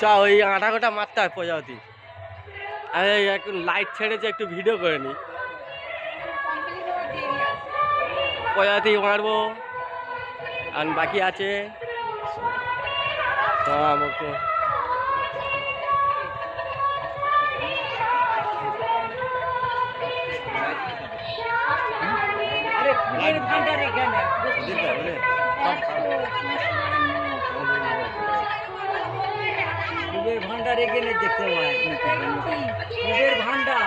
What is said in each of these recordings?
চ ওই আটা গোটা মারতে হয় প্রজাপতি। আরে একটু লাইট ছেড়েছে একটু ভিডিও করে নি। প্রজাপতি মারবো। আর বাকি আছে? তো আমাকে। আরে ভান্ডার এখানে দেখতে পাই কুবের ভান্ডার।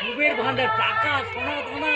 কুবের ভান্ডার টাকা সোনা সোনা